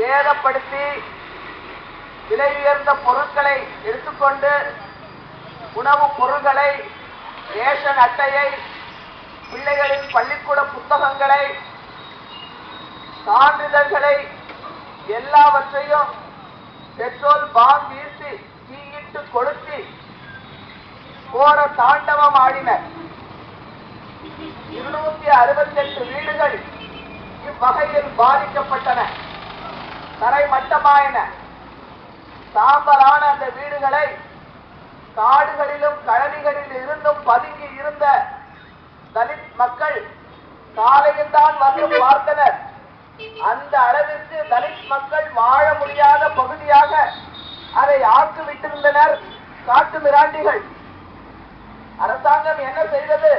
சேதப்படுத்தி விலை உயர்ந்த பொருட்களை எடுத்துக்கொண்டு உணவுப் பொருட்களை ரேஷன் அட்டையை பிள்ளைகளின் பள்ளிக்கூட புத்தகங்களை சான்றிதழ்களை எல்லாவற்றையும் பெட்ரோல் பாம் வீசி தீயிட்டு கொளுத்தி கோர தாண்டவம் ஆடினர். இருநூத்தி அறுபத்தெட்டு வீடுகள் இவ்வகையில் பாதிக்கப்பட்டன. தரை மட்டமாயின. சாம்பலான அந்த வீடுகளை காடுகளிலும் கழனிகளில் இருந்தும் பதுங்கி இருந்த தலித் மக்கள் காலையில் தான் வந்து பார்த்தனர். அந்த அளவிற்கு தலித் மக்கள் வாழ முடியாத பகுதியாக அதை ஆக்கு விட்டிருந்தனர் காட்டு மிராண்டிகள். அரசாங்கம் என்ன செய்தது?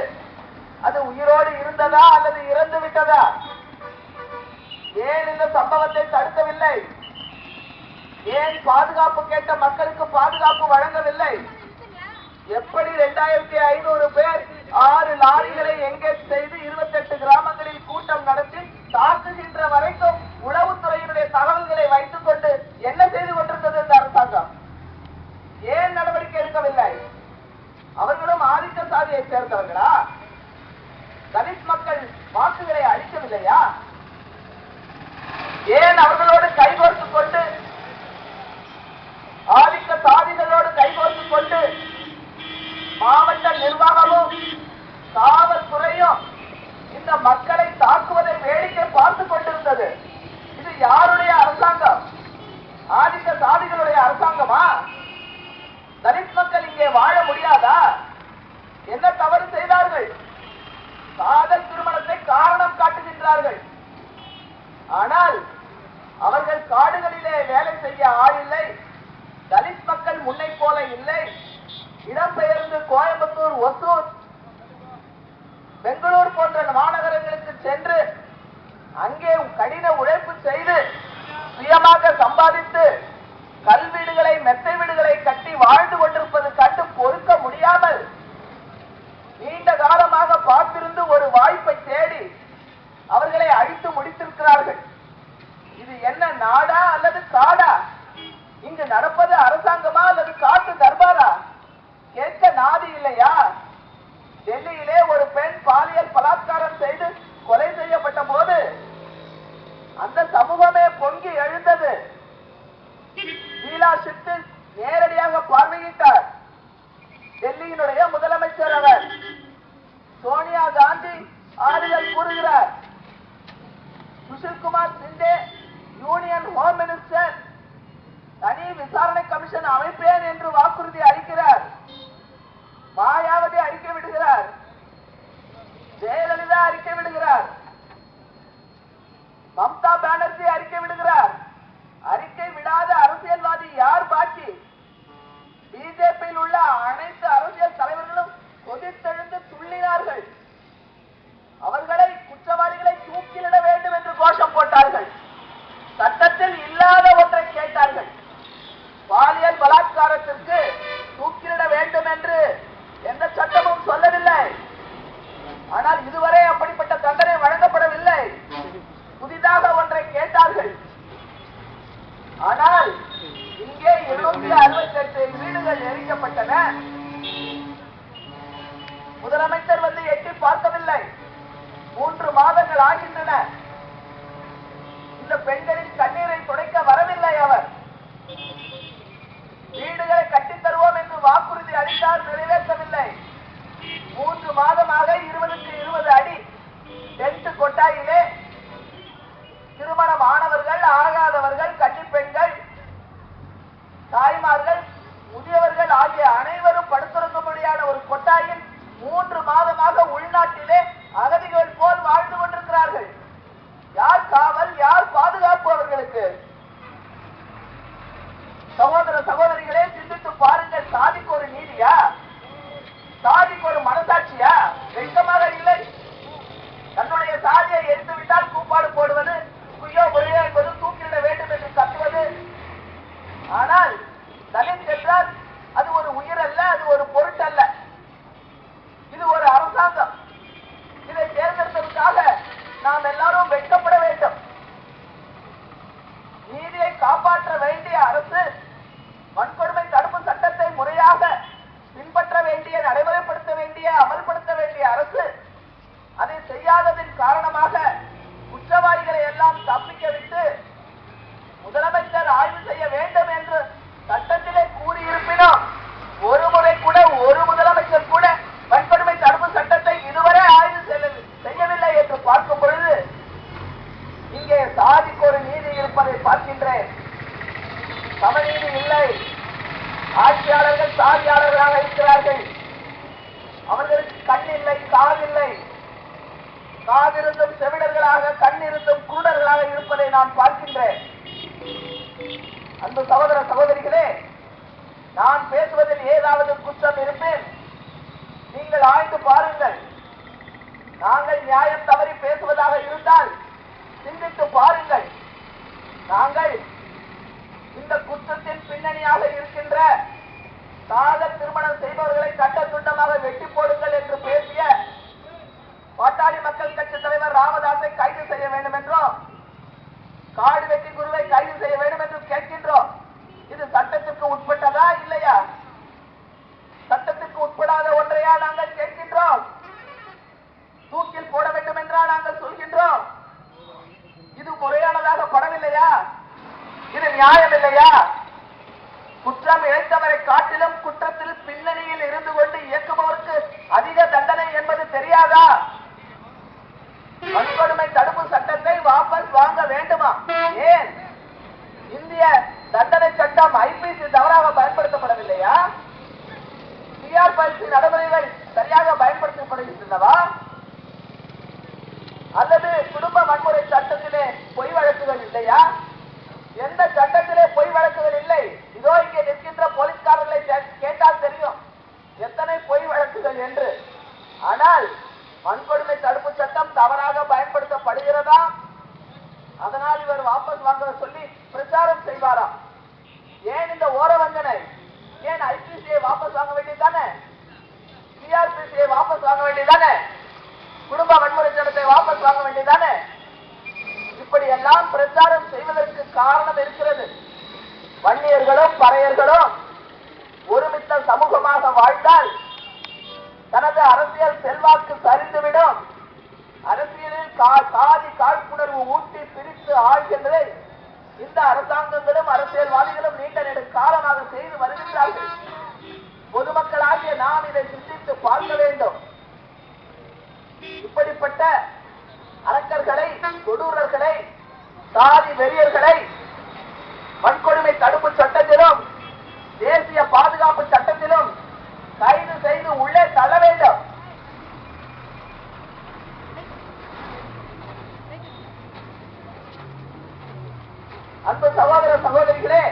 அது உயிரோடு இருந்ததா அல்லது இறந்து விட்டதா ஏன் இந்த சம்பவத்தை தடுக்கவில்லை? ஏன் பாதுகாப்பு கேட்ட மக்களுக்கு பாதுகாப்பு வழங்கவில்லை? எப்படி இரண்டாயிரத்தி ஐநூறு பேர் ஆறு லாரிகளை எங்கேஜ் செய்து இருபத்தி எட்டு கிராமங்களில் கூட்டம் நடத்தி தாக்குகின்ற வரைக்கும் உளவுத்துறையினுடைய தகவல்களை வைத்துக் கொண்டு என்ன செய்து கொண்டிருந்தது இந்த அரசாங்கம்? ஏன் நடவடிக்கை எடுக்கவில்லை? அவர்களும் ஆதிக்க சாதியை சேர்ந்தவர்களா? தலித் மக்கள் வாக்குகளை அளிக்கவில்லையா? ஏன் அவர்களோடு கைகோர்த்து கொண்டு ஆதிக்க சாதிகளோடு கைகோர்த்து கொண்டு மாவட்ட நிர்வாகமும் காவல்துறையும் இந்த மக்களை தாக்குவதை வேடிக்கை பார்த்துக் கொண்டிருந்தது. இது யாருடைய அரசாங்கம்? ஆதிக்க சாதிகளுடைய அரசாங்கமா? தலித் மக்கள் இங்கே வாழ முடியாதா? என்ன தவறு செய்தார்கள்? காதல் திருமணத்தை காரணம் காட்டுகின்றார்கள். ஆனால் அவர்கள் காடுகளிலே வேலை செய்ய ஆள் இல்லை தலித் மக்கள் முன்னை போல இல்லை இடம்பெயர்ந்து கோயம்புத்தூர் ஒசூர் பெங்களூர் போன்ற மாநகரங்களுக்கு சென்று அங்கே கடின உழைப்பு செய்து சுயமாக சம்பாதித்து கல்வீடுகளை மெத்தை வீடுகளை கட்டி வாழ்ந்து கொண்டிருப்பது கண்டு பொறுக்க முடியாமல் நீண்ட காலமாக பார்த்திருந்து ஒரு வாய்ப்பை தேடி அவர்களை அழித்து முடித்திருக்கிறார்கள். இது என்ன நாடா அல்லது காடா? இங்கு நடப்பது அரசாங்கமா அல்லது காட்டு தர்பாரா? கேட்க நாதி இல்லையா? டெல்லியிலே ஒரு பெண் பாலியல் பலாத்காரம் செய்து கொலை செய்யப்பட்ட போது அந்த சமூகமே பொங்கி எழுந்தது என்று வாக்குறுதி இந்த கண்ணீரை துடைக்க வரவில்லை அவர். வீடுகளை கட்டித் தருவோம் என்று வாக்குறுதி அளித்தால் நிறைவேற்றவில்லை. மூன்று மாதமாக இருபதுக்கு இருபது அடி டென்ட் கொட்டாயிலே திருமணம் ஆனவர்கள் ஆகாதவர்கள் கன்னிப் பெண்கள் தாய்மார்கள் முதியவர்கள் ஆகிய அனைவரும் படுத்த முடியாத ஒரு கொட்டாயில் மூன்று மாதமாக உள்நாட்டிலே அகதிகள் போல் வாழ்ந்து கொண்டிருக்கிறார்கள் யார் காவல் யார் பாதுகாப்பு அவர்களுக்கு சகோதர சகோதரிகளே சிந்தித்து பாருங்கள் சாதிக்கு ஒரு சாதிக்கு ஒரு மனசாட்சியா? வெட்கமாக இல்லை. தன்னுடைய சாதியை எரித்து விட்டால் கூப்பாடு போடுவது குய்யோ முறையோ என்பது தூக்கிலிட வேண்டும் என்று கத்துவது. ஆனால் தலித் என்றால் அது ஒரு உயிர் அல்ல அது ஒரு பொருட்டல்ல இது ஒரு அரசாங்கம் இதை தேர்ந்தெடுத்ததுக்காக நாம் எல்லாரும் வெட்கப்பட வேண்டும் காப்பாற்ற வேண்டிய அரசு வன்கொடுமை தடுப்பு சட்டத்தை முறையாக பின்பற்ற வேண்டிய நடைமுறைப்படுத்த வேண்டிய அமல்படுத்த வேண்டிய அரசு அதை செய்யாததின் காரணமாக குற்றவாளிகளை எல்லாம் தப்பிக்க விட்டு முதலமைச்சர் ஆய்வு செய்ய வேண்டும் என்று சட்டத்திலே கூறியிருப்பினும் ஒரு முறை கூட ஒரு முதலமைச்சர் கூட வன்கொடுமை தடுப்பு சட்டத்தை இதுவரை ஆய்வு செய்யவில்லை- செய்யவில்லை என்று பார்க்கும் பொழுது இங்கே சாதிக்கு ஒரு நீதி இருப்பதை பார்க்கின்றேன் சமநீதி இல்லை. ஆட்சியாளர்கள் சாதியாளர்களாக இருக்கிறார்கள். அவர்களுக்கு கண் இல்லை காதில்லை காதிருந்தும் செவிடர்களாக கண்ணிருந்தும் குருடர்களாக இருப்பதை நான் பார்க்கின்றேன். அன்பு சகோதர சகோதரிகளே நான் பேசுவதில் ஏதாவது குற்றம் இருப்பேன்? நீங்கள் ஆய்ந்து பாருங்கள். நாங்கள் நியாயம் தவறி பேசுவதாக இருந்தால் சிந்தித்து பாருங்கள். நாங்கள் பின்னணியாக இருக்கின்ற காதல் திருமணம் செய்பவர்களை சட்ட துண்டமாக வெட்டி போடுங்கள் என்று பேசிய பாட்டாளி மக்கள் கட்சி தலைவர் ராமதாஸை கைது செய்ய வேண்டும் என்றும் காடு வெட்டி குருவை கைது செய்ய வேண்டும் என்று கேட்கின்றோம். இது சட்டத்திற்கு உட்பட்டதா இல்லையா? சட்டத்திற்கு உட்படாத ஒன்றையா நாங்கள் கேட்கின்றோம். தூக்கில் போட வேண்டும் என்றா நாங்கள் சொல்கின்றோம். இது முறையானதாக படவில்லையா? இது நியாயம் இல்லையா பின்னணியில் இருந்து கொண்டு இயக்குபவருக்கு அதிக தண்டனை என்பது தெரியாதா? வன்கொடுமை தடுப்பு சட்டத்தை வாபஸ் வாங்க வேண்டுமா? ஏன்? இந்திய தண்டனை சட்டம் ஐபிசி தவறாக பயன்படுத்தப்படவில்லையா? சிஆர்பிசி நடைமுறைகள் சரியாக பயன்படுத்தப்படுகின்றனவா அல்லது குடும்ப வன்முறை சட்டத்திலே பொய் வழக்குகள் இல்லையா? எந்த சட்டத்திலே பொய் வழக்குகள் இல்லை? இதோ இங்கே நிற்கின்ற போலீஸ்காரர்கள் கே- கேட்டால் தெரியும் எத்தனை பொய் வழக்குகள் என்று ஆனால் வன்கொடுமை தடுப்பு சட்டம் தவறாக பயன்படுத்தப்படுகிறதா அதனால் இவர் வாபஸ் வாங்க சொல்லி பிரச்சாரம் செய்வாராம் ஏன் இந்த ஓர வஞ்சனை ஏன் ஐபிசியை வாபஸ் வாங்க வேண்டியதானே சிஆர்பிசியை வாபஸ் வாங்க வேண்டியதானே குடும்ப வன்முறை சட்டத்தை வாபஸ் வாங்க வேண்டியதானே இப்படி எல்லாம் பிரச்சாரம் செய்வதற்கு காரணம் இருக்கிறது. வன்னியர்களும் பறையர்களும் ஒருமித்த சமூகமாக வாழ்ந்தால் தனது அரசியல் செல்வாக்கு சரிந்துவிடும். அரசியலில் கா- சாதி காழ்ப்புணர்வு ஊட்டி பிரித்து ஆழ்கின்றதை இந்த அரசாங்கங்களும் அரசியல்வாதிகளும் நீண்ட நெடு காலமாக செய்து வருகின்றார்கள் பொதுமக்களாகிய நாம் இதை சிந்தித்து பார்க்க வேண்டும். இப்படிப்பட்ட அரக்கர்களை கொடூரர்களை சாதி வெறியர்களை வன்கொடுமை தடுப்பு சட்டத்திலும் தேசிய பாதுகாப்பு சட்டத்திலும் கைது செய்து உள்ளே தள்ள வேண்டும். அன்பு சகோதர சகோதரிகளே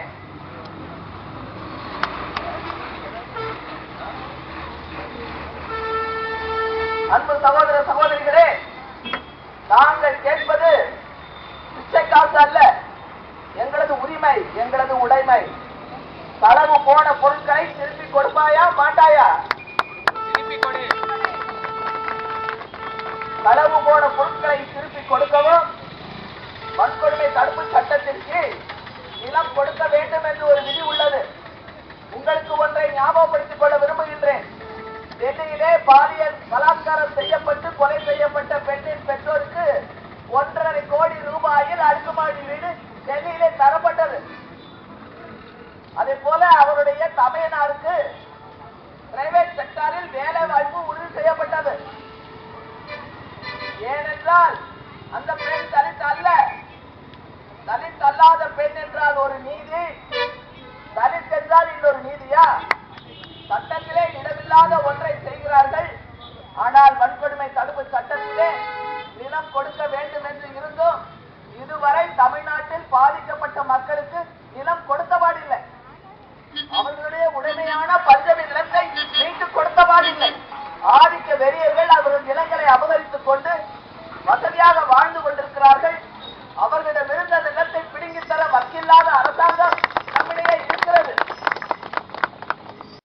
சகோதர சகோதரிகளே நாங்கள் கேட்பது பிச்சை காசு அல்ல. எங்களது உரிமை எங்களது உடைமை. களவு போன பொருட்களை திருப்பி கொடுப்பாயா மாட்டாயா? களவு போன பொருட்களை திருப்பி கொடுக்கவும் வன்கொடுமை தடுப்பு சட்டத்திற்கு நிலம் கொடுக்க வேண்டும் என்று ஒரு விதி உள்ளது. உங்களுக்கு ஒன்றை ஞாபகப்படுத்திக் கொள்ள விரும்புகின்றேன். டெல்லியிலே பாலியல் பலாத்காரம் செய்யப்பட்டு கொலை செய்யப்பட்ட பெண்ணின் பெற்றோருக்கு ஒன்றரை கோடி ரூபாயில் அடுக்குமாடி வீடு டெல்லியிலே தரப்பட்டது. அதே போல அவருடைய தமையனாருக்கு பிரைவேட் செக்டாரில் வேலை வாய்ப்பு உறுதி செய்யப்பட்டது. ஏனென்றால் அந்த பெண் தலித் அல்ல. தலித் அல்லாத பெண் என்றால் ஒரு நீதி. தலித் என்றால் இன்னொரு நீதியா? சட்டத்திலே இடமில்லாத ஒன்றை செய்கிறார்கள் ஆனால் வன்கொடுமை தடுப்பு சட்டத்திலே நிலம்